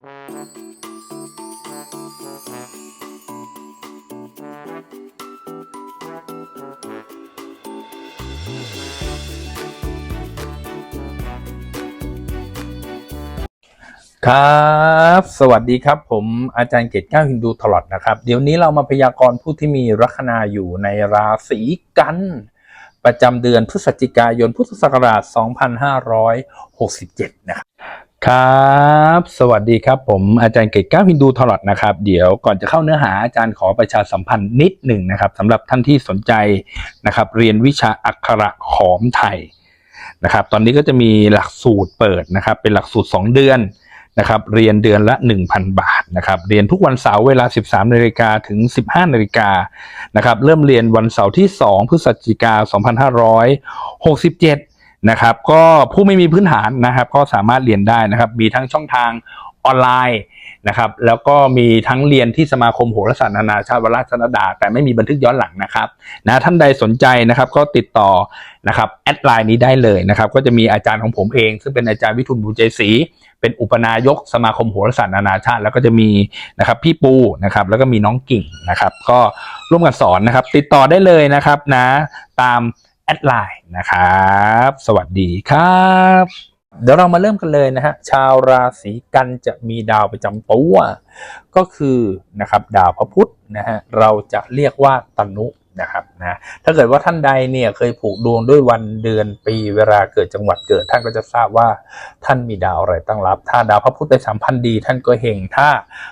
ครับ สวัสดีครับ ผมอาจารย์เกตก้าวฮินดูตลอดนะครับ เดี๋ยวนี้เรามาพยากรณ์ผู้ที่มีลัคนาอยู่ในราศีกัน ประจำเดือนพฤศจิกายนพุทธศักราช 2567 นะครับ ครับ สวัสดีครับผมอาจารย์เกตก้าวฮินดูตลอดนะครับ เดี๋ยวก่อนจะเข้าเนื้อหาอาจารย์ขอประชาสัมพันธ์นิดหนึ่งนะครับสำหรับท่านที่สนใจนะครับ เรียนวิชาอักขระขอมไทยนะครับ ตอนนี้ก็จะมีหลักสูตรเปิดนะครับ เป็นหลักสูตร 2 เดือนนะครับ เรียนเดือนละ 1,000 บาทนะครับ เรียนทุกวันเสาร์เวลา 13นาฬิกาถึง 15นาฬิกานะครับ เริ่มเรียนวันเสาร์ที่ 2 พฤศจิกา2567 นะครับ ก็ผู้ไม่มีพื้นฐานนะครับ ก็สามารถเรียนได้นะครับ มีทั้งช่องทางออนไลน์นะครับ แล้วก็มีทั้งเรียนที่สมาคมโหราศาสตร์นานาชาติวราชนดา แต่ไม่มีบันทึกย้อนหลังนะครับนะท่านใดสนใจนะครับก็ติดต่อนะครับแอดไลน์นี้ได้เลยนะครับ ก็จะมีอาจารย์ของผมเอง ซึ่งเป็นอาจารย์วิทุนบุญใจศรีเป็นอุปนายกสมาคมโหราศาสตร์นานาชาติ แล้วก็จะมีนะครับพี่ปูนะครับ แล้วก็มีน้องกิ่งนะครับ ก็ร่วมกันสอนนะครับ ติดต่อได้เลยนะครับนะตาม อดไลน์นะครับ สวัสดีครับ เดี๋ยวเรามาเริ่มกันเลยนะฮะชาวราศีกันจะมีดาวประจำตัว ก็คือนะครับดาวพระพุธนะฮะเราจะเรียกว่าตนุ นะครับนะถ้าเกิดว่าท่านใดเนี่ยเคยผูกดวงด้วยวันเดือนปีเวลาเกิดจังหวัดเกิด ท่านก็จะทราบว่าท่านมีดาวอะไรตั้งรับ ถ้าดาวพระพุธไปสัมพันธ์ดี ท่านก็เฮงถ้า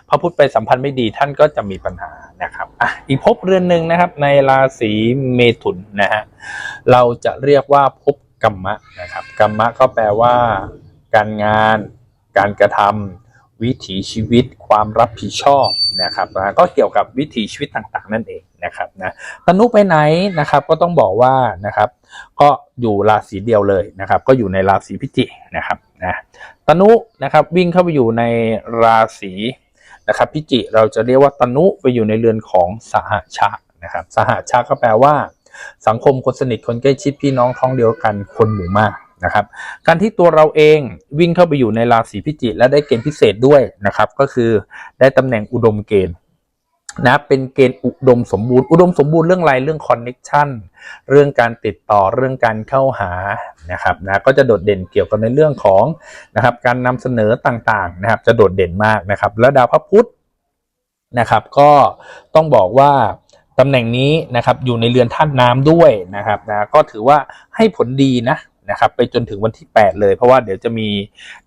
พระพุธไปสัมพันธ์ไม่ดีท่านก็จะมีปัญหานะครับอะอีกภพเรือนหนึ่งนะครับ ในราศีเมถุนนะฮะเราจะเรียกว่าภพกรรมะนะครับกรรมะก็แปลว่า การงาน การกระทำวิถีชีวิตความรับผิดชอบนะครับนะก็เกี่ยวกับวิถีชีวิตต่างๆ นั่นเอง นะครับนะตนุไปไหนนะครับก็ต้องบอกว่านะครับก็อยู่ราศีเดียวเลยนะครับก็อยู่ในราศีพิจิกนะครับนะตนุนะครับวิ่งเข้าไปอยู่ในราศีนะครับพิจิเราจะเรียกว่าตนุไปอยู่ในเรือนของสหชานะครับสหชาก็แปลว่า สังคมคนสนิทคนใกล้ชิดพี่น้องท้องเดียวกันคนหมู่มากนะครับการที่ตัวเราเองวิ่งเข้าไปอยู่ในราศีพิจิกและได้เกณฑ์พิเศษด้วยนะครับก็คือได้ตำแหน่งอุดมเกณฑ์ นะเป็นเกณฑ์อุดมสมบูรณ์อุดมสมบูรณ์เรื่องอะไรเรื่องคอนเน็ชันเรื่องการติดต่อเรื่องการเข้าหานะครับนะก็จะโดดเด่นเกี่ยวกับในเรื่องของนะครับการนำเสนอต่างๆนะครับจะโดดเด่นมากนะครับ แล้วดาวพระพุธนะครับ ก็ต้องบอกว่าตำแหน่งนี้นะครับอยู่ในเรือนธาตุน้ำด้วยนะครับนะก็ถือว่าให้ผลดีนะ นะครับไปจนถึงวันที่ 8 เลย เพราะว่าเดี๋ยวจะมี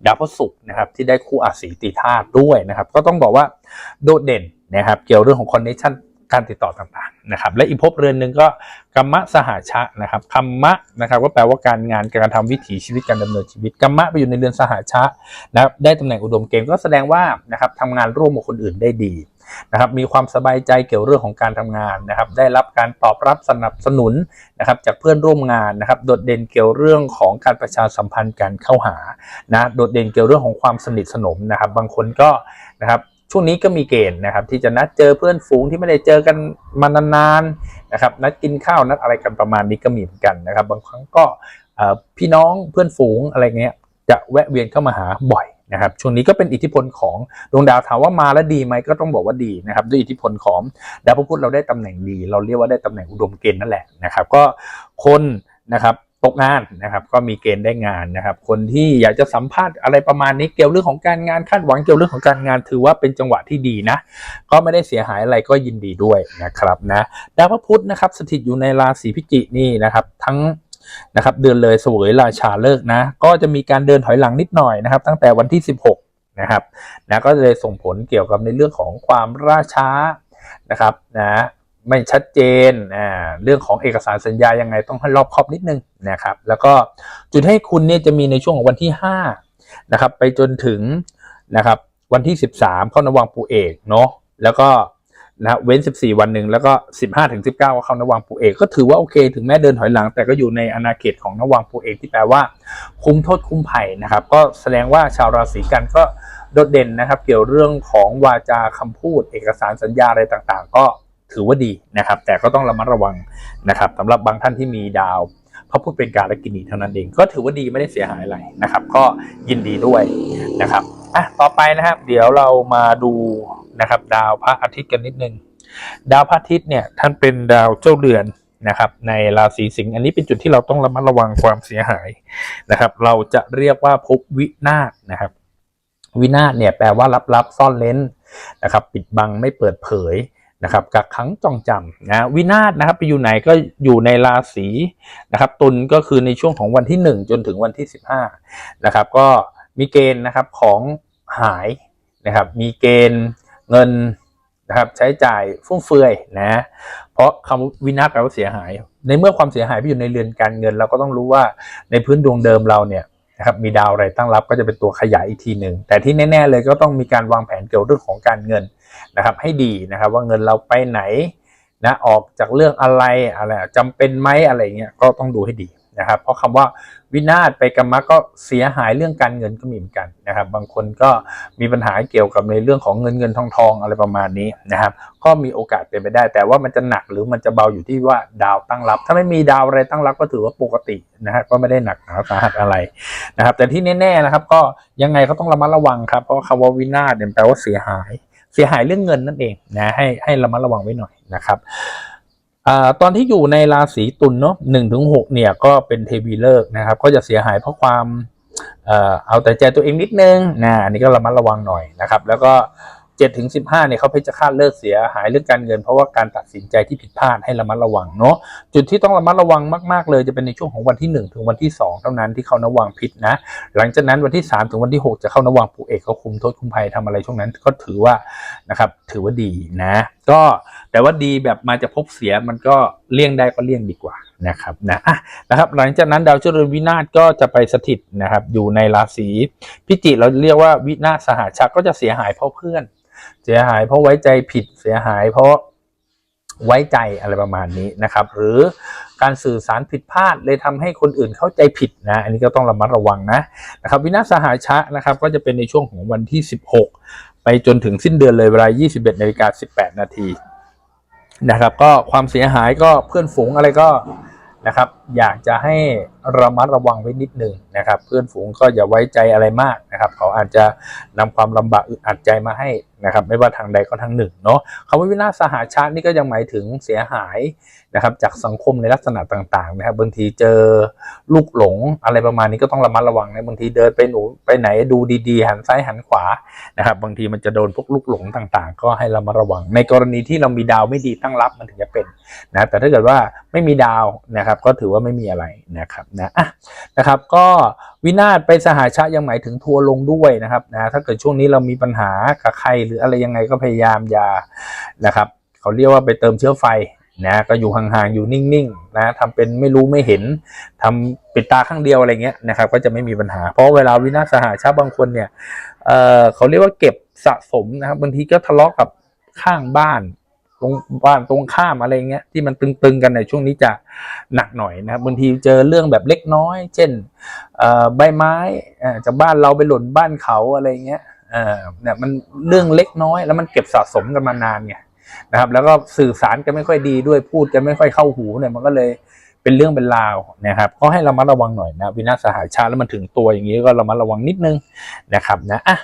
ดาวพฤหัสนะครับที่ได้คู่อาศีติธาตุด้วยนะครับ ก็ต้องบอกว่าโดดเด่นนะครับ เกี่ยวเรื่องของคอนเนคชั่นการติดต่อต่างๆนะครับ และอีกภพเรือนหนึ่งก็กรรมะสหชะนะครับคำมะนะครับก็แปลว่าการงานการทำวิถีชีวิตการดำเนินชีวิตกรรมะไปอยู่ในเรือนสหชะนะครับได้ตำแหน่งอุดมเกณฑ์ก็แสดงว่านะครับทำงานร่วมกับคนอื่นได้ดี นะครับมีความสบายใจเกี่ยวเรื่องของการทำงานนะครับ ได้รับการตอบรับสนับสนุนนะครับจากเพื่อนร่วมงานนะครับ โดดเด่นเกี่ยวเรื่องของการประชาสัมพันธ์การเข้าหานะโดดเด่นเกี่ยวเรื่องของความสนิทสนมนะครับ บางคนก็นะครับช่วงนี้ก็มีเกณฑ์นะครับที่จะนัดเจอเพื่อนฝูงที่ไม่ได้เจอกันมานานๆนะครับนัดกินข้าวนัดอะไรกันประมาณนี้ก็มีเหมือนกันนะครับ บางครั้งก็พี่น้องเพื่อนฝูงอะไรเงี้ยจะแวะเวียนเข้ามาหาบ่อย นะครับช่วงนี้ก็เป็นอิทธิพลของดวงดาวถามว่ามาแล้วดีไหมก็ต้องบอกว่าดีนะครับด้วยอิทธิพลของดาวพระพุธเราได้ตำแหน่งดี เราเรียกว่าได้ตำแหน่งอุดมเกณฑ์นั่นแหละนะครับ ก็คนนะครับตกงานนะครับก็มีเกณฑ์ได้งานนะครับ คนที่อยากจะสัมภาษณ์อะไรประมาณนี้เกี่ยวเรื่องของการงานคาดหวังเกี่ยวเรื่องของการงานถือว่าเป็นจังหวะที่ดีนะ ก็ไม่ได้เสียหายอะไรก็ยินดีด้วยนะครับนะดาวพระพุธนะครับสถิตอยู่ในราศีพิจิกนี่นะครับ ทั้ง นะครับเดือนเลยสวยราชาเลิกนะ ก็จะมีการเดินถอยหลังนิดหน่อยนะครับ ตั้งแต่วันที่ 16 นะครับนะก็จะส่งผลเกี่ยวกับในเรื่องของความล่าช้านะครับนะไม่ชัดเจนอ่าเรื่องของเอกสารสัญญายังไงต้องให้รอบคอบนิดนึงนะครับ แล้วก็จุดให้คุณเนี่ยจะมีในช่วงของวันที่5นะครับไปจนถึงนะครับวันที่ 13เข้านวังปูเอกเนาะแล้วก็ นะเว้น 14 วันหนึ่งแล้วก็ 15ถึง19ก็เข้านวังปูเอกก็ถือว่าโอเค ถึงแม้เดินถอยหลัง แต่ก็อยู่ในอาณาเขตของนวังปูเอกที่แปลว่า คุ้มโทษคุ้มภัยนะครับ ก็แสดงว่าชาวราศีกันก็โดดเด่นนะครับ เกี่ยวเรื่องของวาจาคำพูด เอกสารสัญญาอะไรต่างๆ ก็ถือว่าดีนะครับ แต่ก็ต้องระมัดระวังนะครับสำหรับบางท่านที่มีดาวพเขาพูดเป็นการละกินีเท่านั้นเองก็ถือว่าดีไม่ได้เสียหายอะไรนะครับ ก็ยินดีด้วยนะครับอะต่อไปนะครับ เดี๋ยวเรามาดู นะครับ ดาวพระอาทิตย์กันนิดนึง ดาวพระอาทิตย์เนี่ยท่านเป็นดาวเจ้าเรือนนะครับ ในราศีสิงห์อันนี้เป็นจุดที่เราต้องระมัดระวังความเสียหายนะครับ เราจะเรียกว่าภพวินาศนะครับ วินาศเนี่ยแปลว่าลับๆซ่อนเล้นนะครับ ปิดบังไม่เปิดเผยนะครับกักขังจองจำนะวินาศนะครับไปอยู่ไหนก็อยู่ในราศีนะครับตุลก็คือในช่วงของวันที่ 1 จนถึงวันที่ 15นะครับก็มีเกณฑ์นะครับของหายนะครับมีเกณฑ์ เงินนะครับใช้จ่ายฟุ่มเฟือยนะ เพราะคำว่าวินาศแปลว่าเสียหาย ในเมื่อความเสียหายไปอยู่ในเรือนการเงิน เราก็ต้องรู้ว่าในพื้นดวงเดิมเราเนี่ยนะครับมีดาวอะไรตั้งรับก็จะเป็นตัวขยายอีกทีหนึ่งแต่ที่แน่ๆเลยก็ต้องมีการวางแผนเกี่ยวกับเรื่องของการเงินนะครับ ให้ดีนะครับว่าเงินเราไปไหนนะออกจากเรื่องอะไรอะไรจำเป็นไหมอะไรเงี้ยก็ต้องดูให้ดี นะครับ เพราะคำว่าวินาศไปกรรมะก็เสียหายเรื่องการเงินก็มีเหมือนกันนะครับ บางคนก็มีปัญหาเกี่ยวกับในเรื่องของเงินเงินทองทองอะไรประมาณนี้นะครับ ก็มีโอกาสเป็นไปได้ แต่ว่ามันจะหนักหรือมันจะเบาอยู่ที่ว่าดาวตั้งรับ ถ้าไม่มีดาวอะไรตั้งรับก็ถือว่าปกตินะฮะก็ไม่ได้หนักหนาสาหัสอะไรนะครับ แต่ที่แน่ๆนะครับ ก็ยังไงก็ต้องระมัดระวังครับเพราะคำว่าวินาศเนี่ยแปลว่าเสียหาย เสียหายเรื่องเงินนั่นเองนะให้ให้ระมัดระวังไว้หน่อยนะครับ อ่าตอนที่อยู่ในราศีตุลเนาะหนึ่งถึงหกเนี่ยก็เป็นเทวีเลิกนะครับ ก็จะเสียหายเพราะความเอ่อเอาแต่ใจตัวเองนิดนึงนะอันนี้ก็ระมัดระวังหน่อยนะครับ แล้วก็เจ็ดถึงสิบห้าเนี่ยเขาเพชฌฆาตเลิกเสียหายเรื่องการเงิน เพราะว่าการตัดสินใจที่ผิดพลาดให้ระมัดระวังเนาะจุดที่ต้องระมัดระวังมากๆ เลยจะเป็นในช่วงของวันที่หนึ่งถึงวันที่สองเท่านั้นที่เขานวังพิษนะ หลังจากนั้นวันที่สามถึงวันที่หกจะเข้านวังผูเอกเขาคุมโทษคุมภัยทำอะไรช่วงนั้นก็ถือว่านะครับถือว่าดีนะก็แต่ว่าดีแบบมาจะพบเสียมันก็เลี่ยงได้ก็เลี่ยงดีกว่านะครับนะอะนะครับ หลังจากนั้นดาวเจริญวินาศก็จะไปสถิตนะครับ อยู่ในราศีพิจิกเราเรียกว่าวินาศสหชาก็จะเสียหายเพราะเพื่อน เสียหายเพราะไว้ใจผิดเสียหายเพราะไว้ใจอะไรประมาณนี้นะครับ หรือการสื่อสารผิดพลาดเลยทำให้คนอื่นเข้าใจผิดนะอันนี้ก็ต้องระมัดระวังนะนะครับ วินาศสหชะนะครับ ก็จะเป็นในช่วงของวันที่ 16 ไปจนถึงสิ้นเดือนเลยเวลา 21นาฬิกา18 นาทีนะครับ ก็ความเสียหายก็เพื่อนฝูงอะไรก็นะครับ อยากจะให้ระมัดระวังไว้นิดหนึ่งนะครับ เพื่อนฝูงก็อย่าไว้ใจอะไรมาก นะครับ เขาอาจจะนำความลำบากอึดอัดใจมาให้นะครับ ไม่ว่าทางใดก็ทางหนึ่งเนาะคำว่าวินาศสหชาตินี่ก็ยังหมายถึงเสียหายนะครับ จากสังคมในลักษณะต่างๆนะครับบางทีเจอลูกหลงอะไรประมาณนี้ก็ต้องระมัดระวังนะบางทีเดินไปหนูไปไหนดูดีๆ หันซ้ายหันขวานะครับ บางทีมันจะโดนพวกลูกหลงต่างๆ ก็ให้ระมัดระวัง ในกรณีที่เรามีดาวไม่ดีตั้งรับมันถึงจะเป็นนะแต่ถ้าเกิดว่าไม่มีดาวนะครับ ก็ถือว่าไม่มีอะไรนะครับนะอะนะครับก็ วินาศไปสหาชายังหมายถึงทัวร์ลงด้วยนะครับนะถ้าเกิดช่วงนี้เรามีปัญหากับใครหรืออะไรยังไงก็พยายามอย่านะครับ เขาเรียกว่าไปเติมเชื้อไฟนะก็อยู่ห่างๆอยู่นิ่งๆนะทำเป็นไม่รู้ไม่เห็นทำปิดตาข้างเดียวอะไรเงี้ยนะครับ ก็จะไม่มีปัญหา เพราะเวลาวินาศสหาชาติบางคนเนี่ยเออเขาเรียกว่าเก็บสะสมนะครับบางทีก็ทะเลาะกับข้างบ้าน ตรงบ้านตรงข้ามอะไรเงี้ยที่มันตึงๆกันในช่วงนี้จะหนักหน่อยนะครับบางทีเจอเรื่องแบบเล็กน้อย เช่นใบไม้จากบ้านเราไปหล่นบ้านเขาอะไรเงี้ยเอ่อเนี่ยมันเรื่องเล็กน้อย แล้วมันเก็บสะสมกันมานานไงนะครับ แล้วก็สื่อสารกันไม่ค่อยดีด้วยพูดกันไม่ค่อยเข้าหูเนี่ยมันก็เลยเป็นเรื่องเป็นราวนะครับ ก็ให้เรามาระวังหน่อยนะวินาศสหายชาติแล้วมันถึงตัวอย่างนี้ก็เรามาระวังนิดนึงนะครับนะอะ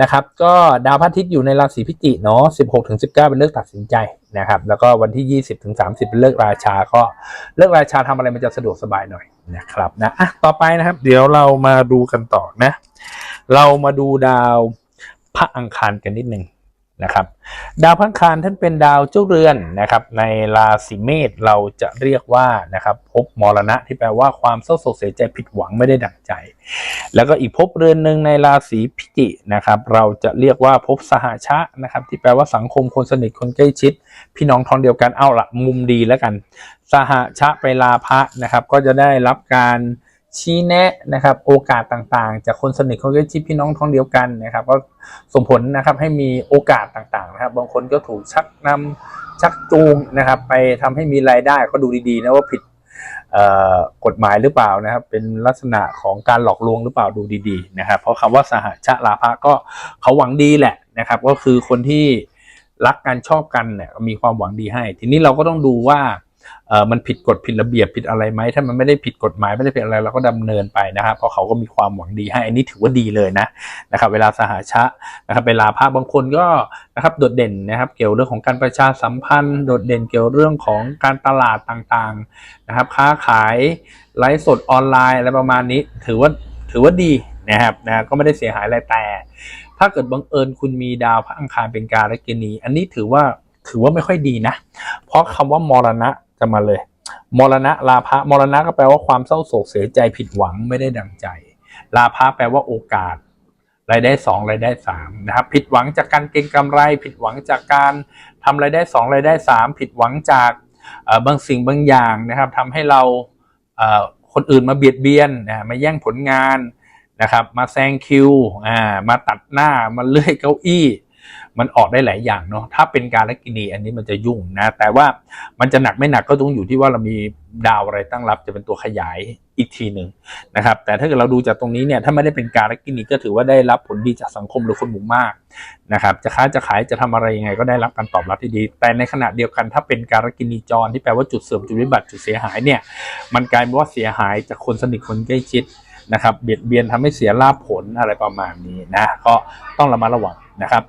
นะครับ ก็ดาวพระอาทิตย์อยู่ในราศีพิจิกเนาะ16ถึง19 เป็นเลิกตัดสินใจนะครับ แล้วก็วันที่ 20ถึง30 เป็นเลิกราชา ก็เลิกราชาทำอะไรมันจะสะดวกสบายหน่อยนะครับนะอะต่อไปนะครับ เดี๋ยวเรามาดูกันต่อนะ เรามาดูดาวพระอังคารกันนิดหนึ่ง นะครับดาวพังคารท่านเป็นดาวเจ้าเรือนนะครับในราศีเมษเราจะเรียกว่านะครับภพมรณะที่แปลว่าความเศร้าโศกเสียใจผิดหวังไม่ได้ดั่งใจ แล้วก็อีกภพเรือนหนึ่งในราศีพิจิกนะครับเราจะเรียกว่าภพสหชะนะครับที่แปลว่าสังคมคนสนิทคนใกล้ชิด พี่น้องท้องเดียวกันเอาละมุมดีแล้วกัน สหชะไปลาพระนะครับก็จะได้รับการ ชี้แนะนะครับโอกาสต่างๆ จากคนสนิทคนใกล้ชิดพี่น้องท้องเดียวกันนะครับ ก็ส่งผลนะครับให้มีโอกาสต่างๆนะครับ บางคนก็ถูกชักนำชักจูงนะครับ ไปทำให้มีรายได้ก็ดูดีๆนะว่าผิดกฎหมายหรือเปล่านะครับ เป็นลักษณะของการหลอกลวงหรือเปล่าดูดีๆนะครับ เพราะคำว่าสหชะลาภะก็เขาหวังดีแหละนะครับ ก็คือคนที่รักกันชอบกันเนี่ยมีความหวังดีให้ ทีนี้เราก็ต้องดูว่า เออมันผิดกฎผิดระเบียบผิดอะไรไหมถ้ามันไม่ได้ผิดกฎหมายไม่ได้ผิดอะไรเราก็ดำเนินไปนะครับเพราะเขาก็มีความหวังดีให้อันนี้ถือว่าดีเลยนะนะครับเวลาสหชะนะครับเวลาพระบางคนก็นะครับโดดเด่นนะครับเกี่ยวเรื่องของการประชาสัมพันธ์ โดดเด่นเกี่ยวเรื่องของการตลาดต่างๆนะครับค้าขายไลฟ์สดออนไลน์อะไรประมาณนี้ถือว่าถือว่าดีนะครับนะก็ไม่ได้เสียหายอะไรแต่ ถ้าเกิดบังเอิญคุณมีดาวพระอังคารเป็นการกินี อันนี้ถือว่าถือว่าไม่ค่อยดีนะ เพราะคำว่ามรณะ จะมาเลย มรณะลาภะมรณะก็แปลว่าความเศร้าโศกเสียใจผิดหวังไม่ได้ดังใจ ลาภะแปลว่าโอกาสรายได้สองรายได้สามนะครับผิดหวังจากการเก็งกำไร ผิดหวังจากการทำรายได้สองรายได้สามผิดหวังจากบางสิ่งบางอย่างนะครับทำให้เราคนอื่นมาเบียดเบียนนะมาแย่งผลงานนะครับ มาแซงคิวมาตัดหน้ามาเลื่อยเก้าอี้ มันออกได้หลายอย่างเนาะถ้าเป็นการละกินีอันนี้มันจะยุ่งนะ แต่ว่ามันจะหนักไม่หนักก็ต้องอยู่ที่ว่าเรามีดาวอะไรตั้งรับจะเป็นตัวขยายอีกทีหนึ่งนะครับ แต่ถ้าเกิดเราดูจากตรงนี้เนี่ยถ้าไม่ได้เป็นการละกินีก็ถือว่าได้รับผลดีจากสังคมหรือคนหมู่มากนะครับ จะค้าจะขายจะทำอะไรยังไงก็ได้รับการตอบรับที่ดี แต่ในขณะเดียวกันถ้าเป็นการละกินีจรที่แปลว่าจุดเสื่อมจุดวิบัติจุดเสียหายเนี่ยมันกลายเป็นว่าเสียหายจากคนสนิทคนใกล้ชิด นะครับเบียดเบียนทำให้เสียลาภผลอะไรประมาณนี้นะก็ต้องระมัดระวังนะครับ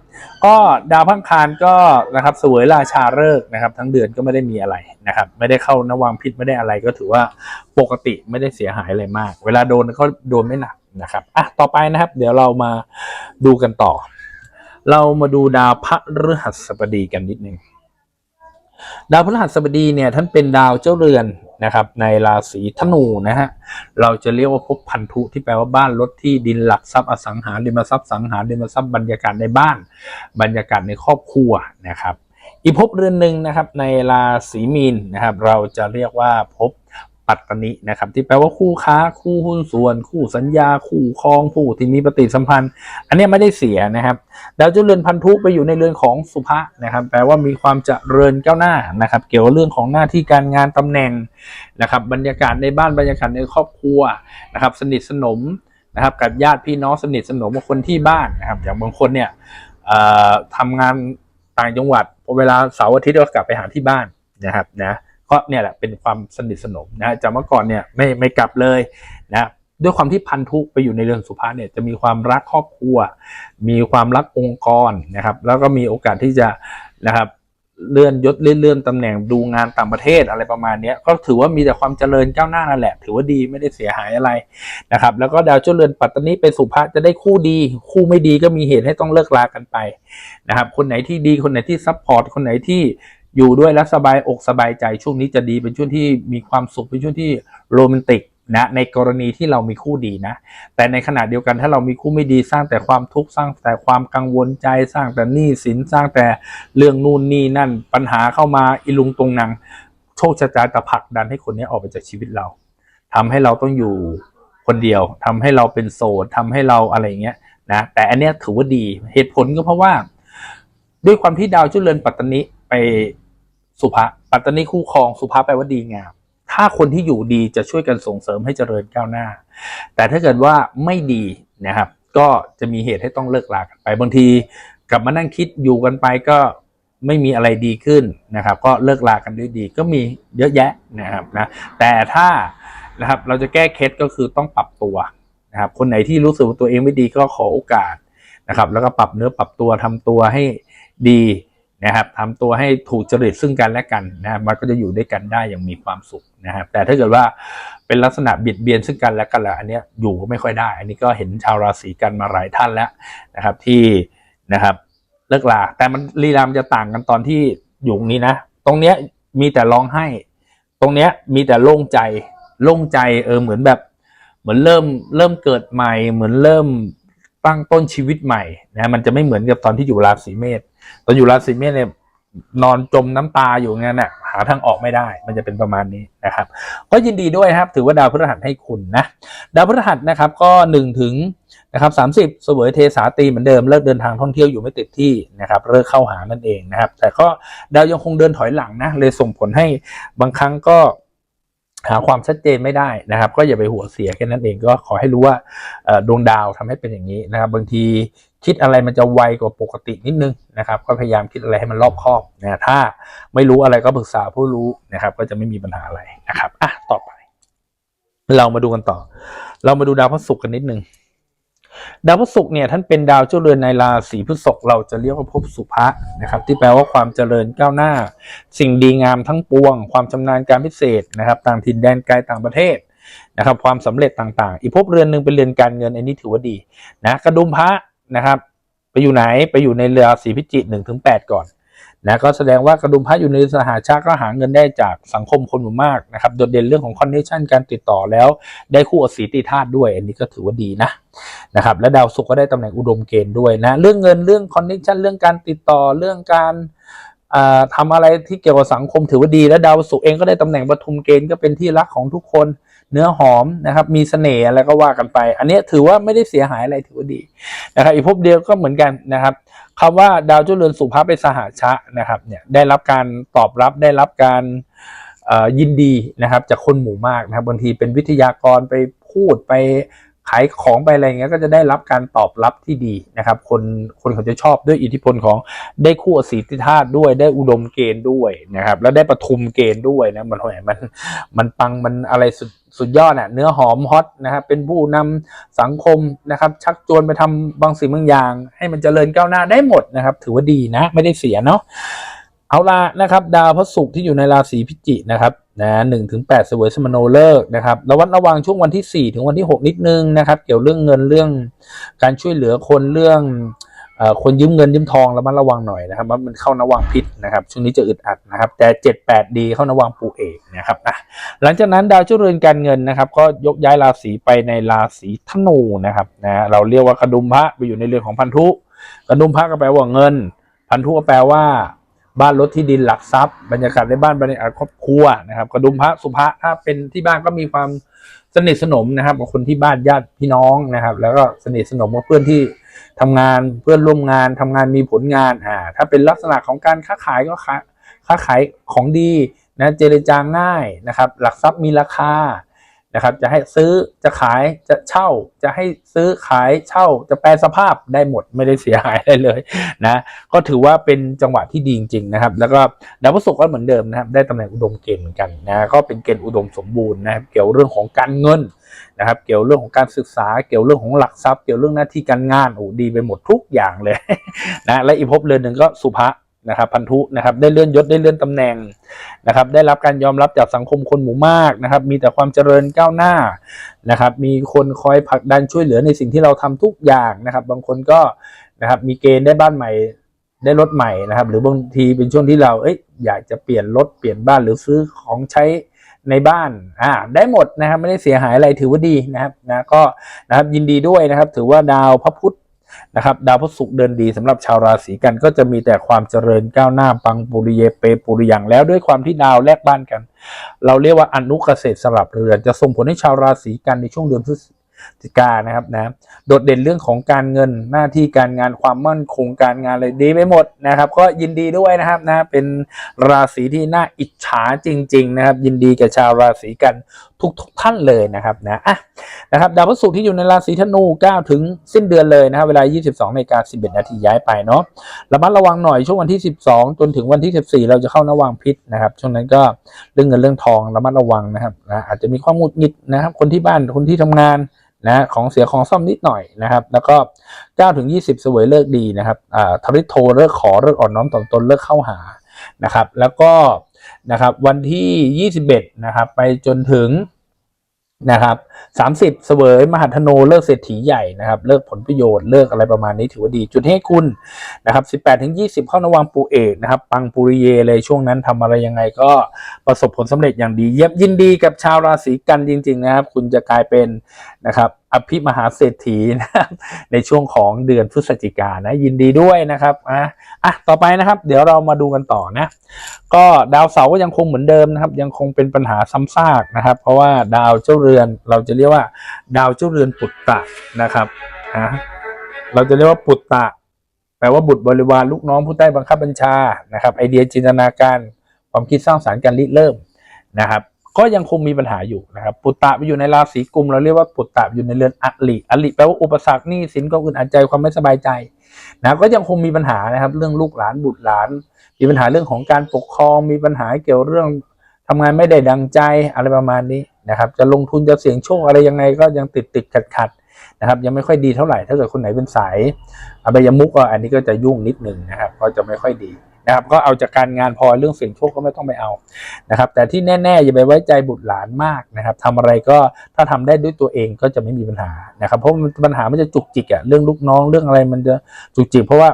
ก็ดาวพังคารก็นะครับสวยราชาฤกษ์นะครับ ทั้งเดือนก็ไม่ได้มีอะไรนะครับ ไม่ได้เข้านวังพิษไม่ได้อะไรก็ถือว่าปกติไม่ได้เสียหายอะไรมาก เวลาโดนก็โดนไม่หนักนะครับอะต่อไปนะครับ เดี๋ยวเรามาดูกันต่อ เรามาดูดาวพระฤหัสบดีกันนิดนึงดาวพฤหัสบดีเนี่ยท่านเป็นดาวเจ้าเรือน นะครับ ในราศีธนูนะฮะเราจะเรียกว่าพบพันธุที่แปลว่าบ้านรถที่ดินหลักทรัพย์อสังหาริมทรัพย์สังหาริมทรัพย์บรรยากาศในบ้าน บรรยากาศในครอบครัวนะครับอีกภพเรือนหนึ่งนะครับในราศีมีนนะครับเราจะเรียกว่าภพ ปัตตนินะครับ ที่แปลว่าคู่ค้า คู่หุ้นส่วน คู่สัญญา คู่ครองผู้ที่มีปฏิสัมพันธ์ อันนี้ไม่ได้เสียนะครับดาวเจ้าเรือนพันธุไปอยู่ในเรือนของสุภะนะครับ แปลว่ามีความเจริญก้าวหน้านะครับ เกี่ยวกับเรื่องของหน้าที่การงานตำแหน่งนะครับ บรรยากาศในบ้านบรรยากาศในครอบครัวนะครับ สนิทสนมนะครับ กับญาติพี่น้องสนิทสนมกับคนที่บ้านนะครับ อย่างบางคนเนี่ยทำงานต่างจังหวัดพอเวลาเสาร์อาทิตย์ก็กลับไปหาที่บ้านนะครับนะ ก็เนี่ยแหละเป็นความสนิทสนมนะจากเมื่อก่อนเนี่ยไม่ไม่กลับเลยนะด้วยความที่พันธุไปอยู่ในเรือนสุภาเนี่ยจะมีความรักครอบครัว มีความรักองค์กรนะครับ แล้วก็มีโอกาสที่จะนะครับเลื่อนยศเลื่อนเลื่อนตำแหน่งดูงานต่างประเทศอะไรประมาณนี้ก็ถือว่ามีแต่ความเจริญก้าวหน้านั่นแหละ ถือว่าดีไม่ได้เสียหายอะไรนะครับแล้วก็ดาวเจ้าเรือนปัตตานีเป็นสุภาจะได้คู่ดี คู่ไม่ดีก็มีเหตุให้ต้องเลิกลากันไปนะครับคนไหนที่ดีคนไหนที่ซัพพอร์ตคนไหนที่ อยู่ด้วยแล้วสบายอกสบายใจช่วงนี้จะดีเป็นช่วงที่มีความสุขเป็นช่วงที่โรแมนติกนะในกรณีที่เรามีคู่ดีนะ แต่ในขณะเดียวกันถ้าเรามีคู่ไม่ดีสร้างแต่ความทุกข์สร้างแต่ความกังวลใจสร้างแต่หนี้สินสร้างแต่เรื่องนู่นนี่นั่น ปัญหาเข้ามาอิลุงตรงนังโชคชะตาจะผลักดันให้คนนี้ออกไปจากชีวิตเราทำให้เราต้องอยู่คนเดียวทำให้เราเป็นโสดทำให้เราอะไรอย่างเงี้ยนะแต่อันเนี้ยถือว่าดีเหตุผลก็เพราะว่า ด้วยความที่ดาวจุเรือนปัตตนิไป สุภะปัตตานิคู่ครองสุภะแปลว่าดีงาม ถ้าคนที่อยู่ดีจะช่วยกันส่งเสริมให้เจริญก้าวหน้า แต่ถ้าเกิดว่าไม่ดีนะครับ ก็จะมีเหตุให้ต้องเลิกลากันไปบางที กลับมานั่งคิดอยู่กันไปก็ไม่มีอะไรดีขึ้นนะครับ ก็เลิกลากันด้วยดีก็มีเยอะแยะนะครับนะแต่ถ้านะครับเราจะแก้เคล็ดก็คือต้องปรับตัวนะครับ คนไหนที่รู้สึกว่าตัวเองไม่ดีก็ขอโอกาสนะครับ แล้วก็ปรับเนื้อปรับตัวทำตัวให้ดี นะครับทำตัวให้ถูกจริตซึ่งกันและกันนะครับมันก็จะอยู่ด้วยกันได้อย่างมีความสุขนะครับแต่ถ้าเกิดว่าเป็นลักษณะเบียดเบียนซึ่งกันและกันแล้วอันนี้อยู่ก็ไม่ค่อยได้ อันนี้ก็เห็นชาวราศีกันมาหลายท่านแล้วนะครับที่นะครับเลิกลาแต่มันลีลามจะต่างกันตอนที่อยู่นี้นะ ตรงเนี้ยมีแต่ร้องไห้ ตรงเนี้ยมีแต่โล่งใจโล่งใจเออเหมือนแบบ เหมือนเริ่มเริ่มเกิดใหม่เหมือนเริ่ม ตั้งต้นชีวิตใหม่นะมันจะไม่เหมือนกับตอนที่อยู่ราศีเมษตอนอยู่ราศีเมษเนี่ยนอนจมน้ำตาอยู่งั้นน่ะหาทางออกไม่ได้ มันจะเป็นประมาณนี้นะครับ ก็ยินดีด้วยครับ ถือว่าดาวพฤหัสให้คุณนะดาวพฤหัสนะครับก็หนึ่งถึงนะครับสามสิบเสวยเทสาตีเหมือนเดิมเลิกเดินทางท่องเที่ยวอยู่ไม่ติดที่นะครับเลิกเข้าหานั่นเองนะครับ แต่ก็ดาวยังคงเดินถอยหลังนะเลยส่งผลให้บางครั้งก็ หาความชัดเจนไม่ได้นะครับ ก็อย่าไปหัวเสียแค่นั้นเองก็ขอให้รู้ว่าดวงดาวทำให้เป็นอย่างนี้นะครับ บางทีคิดอะไรมันจะไวกว่าปกตินิดนึงนะครับ ก็พยายามคิดอะไรให้มันรอบคอบนะถ้าไม่รู้อะไรก็ปรึกษาผู้รู้นะครับ ก็จะไม่มีปัญหาอะไรนะครับอะต่อไป เรามาดูกันต่อ เรามาดูดาวพระศุกร์กันนิดนึง ดาวพฤหัสเนี่ยท่านเป็นดาวเจ้าเรือนในราศีพฤษภเราจะเรียกว่าภพสุภะนะครับ ที่แปลว่าความเจริญก้าวหน้า สิ่งดีงามทั้งปวง ความชำนาญการพิเศษนะครับต่างถิ่นแดนไกลต่างประเทศนะครับ ความสำเร็จต่างๆ อีกภพเรือนหนึ่งเป็นเรือนการเงินอันนี้ถือว่าดีนะกระดุมพระนะครับ ไปอยู่ไหนไปอยู่ในราศีพิจิกหนึ่งถึงแปดก่อน นะก็แสดงว่ากระดุมพระอยู่ในสหาชาติก็หาเงินได้จากสังคมคนหมู่มากนะครับโดดเด่นเรื่องของคอนเนคชันการติดต่อแล้วได้คู่อสีติธาตุด้วย อันนี้ก็ถือว่าดีนะนะครับและดาวศุกร์ก็ได้ตำแหน่งอุดมเกณฑ์ด้วยนะเรื่องเงินเรื่องคอนเนคชันเรื่องการติดต่อเรื่องการ อ่าทำอะไรที่เกี่ยวกับสังคมถือว่าดีและดาวศุกร์เองก็ได้ตำแหน่งปทุมเกณฑ์ก็เป็นที่รักของทุกคนเนื้อหอมนะครับ มีเสน่ห์อะไรก็ว่ากันไป อันนี้ถือว่าไม่ได้เสียหายอะไรถือว่าดีนะครับอีกภพเดียวก็เหมือนกันนะครับคำว่าดาวเจ้าเรือนสุภาพเป็นสหาชะนะครับเนี่ยได้รับการตอบรับได้รับการยินดีนะครับจากคนหมู่มากนะครับบางทีเป็นวิทยากรไปพูดไป ขายของไปอะไรเงี้ยก็จะได้รับการตอบรับที่ดีนะครับ คนคนเขาจะชอบด้วยอิทธิพลของได้คู่อสีติธาตุด้วยได้อุดมเกณฑ์ด้วยนะครับ แล้วได้ปทุมเกณฑ์ด้วยนะมันแหมมันมันปังมันอะไรสุดสุดยอดอะเนื้อหอมฮอตนะครับเป็นผู้นำสังคมนะครับ ชักชวนไปทำบางสิ่งบางอย่าง ให้มันเจริญก้าวหน้าได้หมดนะครับ ถือว่าดีนะ ไม่ได้เสียเนาะเอาละนะครับ ดาวพระศุกร์ที่อยู่ในราศีพิจิกนะครับ นะหนึ่งถึงแปดเสวยสมโนเลิกษ์นะครับระวัดระวังช่วงวันที่สี่ถึงวันที่หกนิดนึงนะครับ เกี่ยวเรื่องเงินเรื่องการช่วยเหลือคนเรื่องคนยืมเงินยืมทองระมัดระวังหน่อยนะครับว่ามันเข้านวังพิษนะครับช่วงนี้จะอึดอัดนะครับ แต่เจ็ดแปดดีเข้านวังปูเอกนะครับอะหลังจากนั้นดาวเจ้าเรือนการเงินนะครับ ก็ยกย้ายราศีไปในราศีธนูนะครับนะเราเรียกว่ากระดุมพระไปอยู่ในเรือนของพันธุกระดุมพระก็แปลว่าเงิน พันธุก็แปลว่า บ้านรถที่ดินหลักทรัพย์ บรรยากาศในบ้านบรรยากาศครอบครัวนะครับกระดุมพระสุภะถ้าเป็นที่บ้านก็มีความสนิทสนมนะครับกับคนที่บ้านญาติพี่น้องนะครับ แล้วก็สนิทสนมกับเพื่อนที่ทำงานเพื่อนร่วมงานทำงานมีผลงานอ่าถ้าเป็นลักษณะของการค้าขายก็ค้าค้าขายของดีนะเจรจาง่ายนะครับ หลักทรัพย์มีราคา นะครับ จะให้ซื้อจะขายจะเช่า จะให้ซื้อขายเช่า จะแปลสภาพได้หมดไม่ได้เสียหายอะไรเลยนะ ก็ถือว่าเป็นจังหวะที่ดีจริงๆนะครับ แล้วก็ดาวพฤหัสก็เหมือนเดิมนะครับ ได้ตำแหน่งอุดมเกณฑ์เหมือนกันนะก็เป็นเกณฑ์อุดมสมบูรณ์นะครับ เกี่ยวเรื่องของการเงินนะครับ เกี่ยวเรื่องของการศึกษา เกี่ยวเรื่องของหลักทรัพย์ เกี่ยวเรื่องหน้าที่การงานโอ้ดีไปหมดทุกอย่างเลยนะ และอีกภพเรือนหนึ่งก็สุภะ นะครับพันธุนะครับได้เลื่อนยศได้เลื่อนตำแหน่งนะครับได้รับการยอมรับจากสังคมคนหมู่มากนะครับมีแต่ความเจริญก้าวหน้านะครับมีคนคอยผลักดันช่วยเหลือในสิ่งที่เราทำทุกอย่างนะครับ บางคนก็นะครับมีเกณฑ์ได้บ้านใหม่ได้รถใหม่นะครับ หรือบางทีเป็นช่วงที่เราเอ้ยอยากจะเปลี่ยนรถเปลี่ยนบ้านหรือซื้อของใช้ในบ้านอ่าได้หมดนะครับไม่ได้เสียหายอะไรถือว่าดีนะครับนะก็นะครับยินดีด้วยนะครับ ถือว่าดาวพระพุธ นะครับดาวพระศุกร์เดินดีสำหรับชาวราศีกันก็จะมีแต่ความเจริญก้าวหน้าปังปุริเยเปปุริยังแล้วด้วยความที่ดาวแลกบ้านกัน เราเรียกว่าอนุเกษตรสลับเรือนจะส่งผลให้ชาวราศีกันในช่วงเดือนพฤศจิ กานะครับนะโดดเด่นเรื่องของการเงินหน้าที่การงานความมั่นคงการงานเลยดีไปหมดนะครับ ก็ยินดีด้วยนะครับนะเป็นราศีที่น่าอิจฉาจริง ๆ นะครับ ยินดีกับชาวราศีกันทุกๆท่านเลยนะครับนะอะนะครับดาวพฤหัสที่อยู่ในราศีธนู9ถึงสิ้นเดือนเลยนะครับเวลา 22นาฬิกา11นาทีย้ายไปเนาะระมัดระวังหน่อยช่วงวันที่ 12 จนถึงวันที่ 14 เราจะเข้านวังพิษนะครับช่วงนั้นก็เรื่องเงินเรื่องทองระมัดระวังนะครับนะอาจจะมีความหงุดหงิดนะครับ คนที่บ้านคนที่ทำงาน นะของเสียของซ่อมนิดหน่อยนะครับ แล้วก็9ถึง20 สวยเลิกดีนะครับอ่าทริโทเลิกขอเลิกอ่อนน้อมถ่อมตนเลิกเข้าหานะครับ แล้วก็นะครับวันที่ 21นะครับไปจนถึง นะครับสามสิบเสวยมหัธโนเลิกเศรษฐีใหญ่นะครับ เลิกผลประโยชน์เลิกอะไรประมาณนี้ถือว่าดี จุดให้คุณนะครับสิบแปดถึงยี่สิบเข้านวังปูเอกนะครับ ปังปุริเยเลยช่วงนั้นทำอะไรยังไงก็ประสบผลสำเร็จอย่างดี เยี่ยมยินดีกับชาวราศีกันจริง ๆ นะครับ คุณจะกลายเป็นนะครับ อภิมหาเศรษฐีนะครับในช่วงของเดือนพฤศจิกานนะยินดีด้วยนะครับอะอะต่อไปนะครับ เดี๋ยวเรามาดูกันต่อนะ ก็ดาวเสาร์ก็ยังคงเหมือนเดิมนะครับ ยังคงเป็นปัญหาซ้ำซากนะครับ เพราะว่าดาวเจ้าเรือนเราจะเรียกว่า ดาวเจ้าเรือนปุตตะนะครับนะเราจะเรียกว่าปุตตะแปลว่าบุตรบริวารลูกน้องผู้ใต้บังคับบัญชานะครับ ไอเดียจินตนาการความคิดสร้างสารรค์การริเริ่มนะครับ ก็ยังคงมีปัญหาอยู่นะครับปุตตะไปอยู่ในราศีกุมเราเรียกว่าปุตตะอยู่ในเรือนอลิอลิแปลว่าอุปสรรคนี้สินก็อึดอัดใจความไม่สบายใจนะก็ยังคงมีปัญหานะครับเรื่องลูกหลานบุตรหลาน มีปัญหาเรื่องของการปกครองมีปัญหาเกี่ยวเรื่องทำงานไม่ได้ดังใจอะไรประมาณนี้นะครับ จะลงทุนจะเสี่ยงโชคอะไรยังไงก็ยังติดติดขัดขัดนะครับ ยังไม่ค่อยดีเท่าไหร่ถ้าเกิดคนไหนเป็นสายอบายมุกอันนี้ก็จะยุ่งนิดหนึ่งนะครับ ก็จะไม่ค่อยดี นะครับก็เอาจากการงานพอเรื่องเสี่ยงโชคก็ไม่ต้องไปเอานะครับ แต่ที่แน่ๆอย่าไปไว้ใจบุตรหลานมากนะครับทำอะไรก็ถ้าทำได้ด้วยตัวเองก็จะไม่มีปัญหานะครับ เพราะปัญหามันจะจุกจิกอะเรื่องลูกน้องเรื่องอะไรมันจะจุกจิกเพราะว่า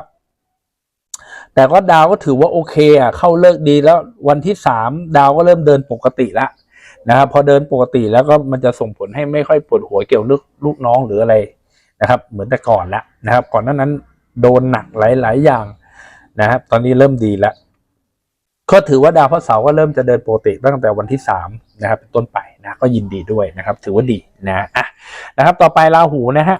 แต่ก็ดาวก็ถือว่าโอเคอะเข้าเลิกดีแล้ววันที่สามดาวก็เริ่มเดินปกติแล้วนะครับพอเดินปกติแล้วก็มันจะส่งผลให้ไม่ค่อยปวดหัวเกี่ยวเรื่องลูกน้องหรืออะไรนะครับ เหมือนแต่ก่อนล้วนะครับ ก่อนหน้านั้นโดนหนักหลาย ๆ อย่าง นะครับตอนนี้เริ่มดีแล้วก็ถือว่าดาวพระเสาร์ก็เริ่มจะเดินปกติตั้งแต่วันที่สามนะครับเป็นต้นไปนะก็ยินดีด้วยนะครับ ถือว่าดีนะอะนะครับ ต่อไปราหูนะฮะ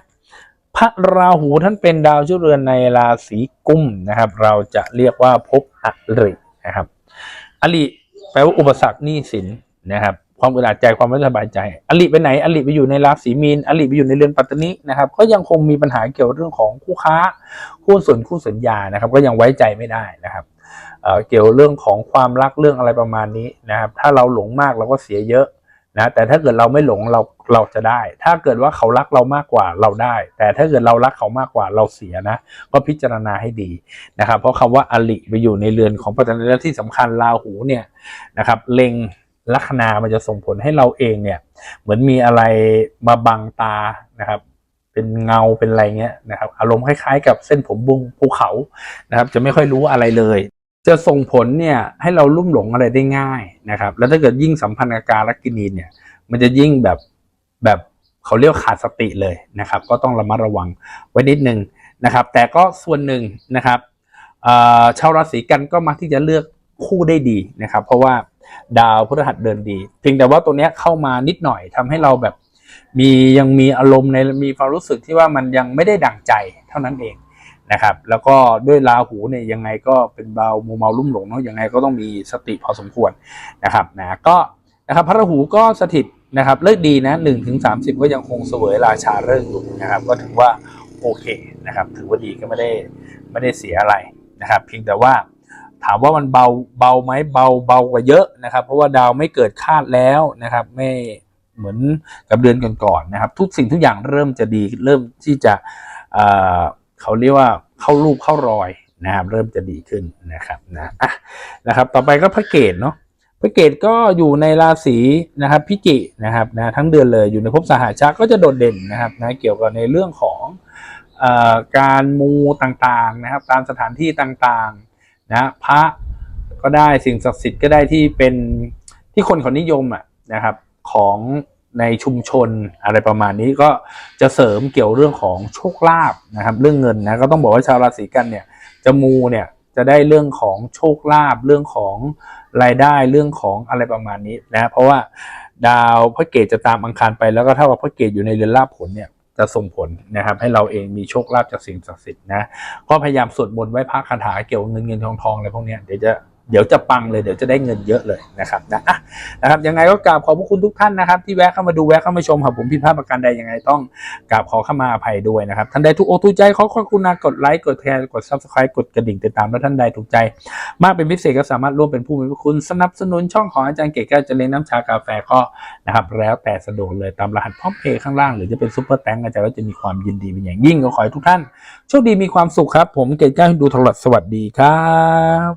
พระราหูท่านเป็นดาวเจ้าเรือนในราศีกุมนะครับ เราจะเรียกว่าภพอรินะครับอริแปลว่าอุปสรรคหนี้สินนะครับ ความอึดอัดใจความไม่สบายใจอริไปไหนอริไปอยู่ในราศีมีนอริไปอยู่ในเรือนปัตตานินะครับก็ยังคงมีปัญหาเกี่ยวเรื่องของคู่ค้าคู่ส่วนคู่สัญญานะครับ ก็ยังไว้ใจไม่ได้นะครับเเกี่ยวเรื่องของความรักเรื่องอะไรประมาณนี้นะครับ ถ้าเราหลงมากเราก็เสียเยอะนะแต่ถ้าเกิดเราไม่หลงเราเราจะได้ ถ้าเกิดว่าเขารักเรามากกว่าเราได้ แต่ถ้าเกิดเรารักเขามากกว่าเราเสียนะ ก็พิจารณาให้ดีนะครับ เพราะคำว่าอลิไปอยู่ในเรือนของปัตตานีและที่สำคัญราหูเนี่ยนะครับเล็ง ลัคนามันจะส่งผลให้เราเองเนี่ย เหมือนมีอะไรมาบังตานะครับ เป็นเงาเป็นอะไรเงี้ยนะครับ อารมณ์คล้ายๆ กับเส้นผมบุงภูเขานะครับ จะไม่ค่อยรู้อะไรเลย จะส่งผลเนี่ยให้เราลุ่มหลงอะไรได้ง่ายนะครับ แล้วถ้าเกิดยิ่งสัมพันธ์กับการลักกินีเนี่ย มันจะยิ่งแบบแบบเขาเรียกขาดสติเลยนะครับ ก็ต้องระมัดระวังไว้นิดนึงนะครับ แต่ก็ส่วนหนึ่งนะครับชาวราศีกันก็มักที่จะเลือกคู่ได้ดีนะครับ เพราะว่า ดาวพฤหัสเดินดีเพียงแต่ว่าตัวเนี้ยเข้ามานิดหน่อยทำให้เราแบบมียังมีอารมณ์ในมีความรู้สึกที่ว่ามันยังไม่ได้ดั่งใจเท่านั้นเองนะครับ แล้วก็ด้วยราหูเนี่ยยังไงก็เป็นเบามูเมาลุ่มหลงเนาะยังไงก็ต้องมีสติพอสมควรนะครับนะก็นะครับพระราหูก็สถิตนะครับเลิกดีนะหนึ่งถึงสามสิบก็ยังคงเสวยราชาเลิกอยู่นะครับ ก็ถือว่าโอเคนะครับ ถือว่าดีก็ไม่ได้ไม่ได้เสียอะไรนะครับ เพียงแต่ว่า ถามว่ามันเบาเบาไหมเบาเบากว่าเยอะนะครับ เพราะว่าดาวไม่เกิดคาดแล้วนะครับ ไม่เหมือนกับเดือนก่อนๆนะครับ ทุกสิ่งทุกอย่างเริ่มจะดีเริ่มที่จะเเขาเรียกว่าเข้ารูปเข้ารอยนะครับ เริ่มจะดีขึ้นนะครับนะอะนะครับ ต่อไปก็พระเกตเนาะพระเกตก็อยู่ในราศีนะครับพิจินะครับนะทั้งเดือนเลยอยู่ในภพสหชาก็จะโดดเด่นนะครับนะเกี่ยวกับในเรื่องของอการมูต่างๆนะครับ ตามสถานที่ต่างๆ นะพระก็ได้สิ่งศักดิ์สิทธิ์ก็ได้ที่เป็นที่คนเขานิยมอะนะครับของในชุมชนอะไรประมาณนี้ก็จะเสริมเกี่ยวเรื่องของโชคลาภนะครับ เรื่องเงินนะก็ต้องบอกว่าชาวราศีกันเนี่ยจะมูเนี่ยจะได้เรื่องของโชคลาภเรื่องของรายได้เรื่องของอะไรประมาณนี้นะเพราะว่าดาวพระเกตจะตามอังคารไปแล้วก็เท่ากับพระเกตอยู่ในเรือนลาภผลเนี่ย จะส่งผลนะครับ ให้เราเองมีโชคลาภจากสิ่งศักดิ์สิทธิ์นะก็พยายามสวดมนต์ไหว้พระคาถาเกี่ยวกับเงินเงินทองทองอะไรพวกนี้เดี๋ยวจะ เดี๋ยวจะปังเลยเดี๋ยวจะได้เงินเยอะเลยนะครับนะนะครับยังไงก็กราบขอบพระคุณทุกท่านนะครับ ที่แวะเข้ามาดูแวะเข้ามาชมครับผมผิดพลาดประการใดยังไงต้องกราบขอเข้ามาอภัยด้วยนะครับท่านใดถูกอกถูกใจขอขอบคุณนะกดไลค์กดแชร์กด subscribe กดกระดิ่งติดตามแล้วท่านใดถูกใจ มากเป็นพิเศษก็สามารถร่วมเป็นผู้มีพระคุณสนับสนุนช่องของอาจารย์เก๋แก้วเจริญน้ำชากาแฟก็นะครับแล้วแต่สะดวกเลยตามรหัสพร้อมเพย์ข้างล่างหรือจะเป็นซุปเปอร์แตงอาจารย์ก็จะมีความยินดีเป็นอย่างยิ่งก็ขอให้ทุกท่านโชคดีมีความสุขครับ ผมเก๋แก้วดูทลอดสวัสดีครับ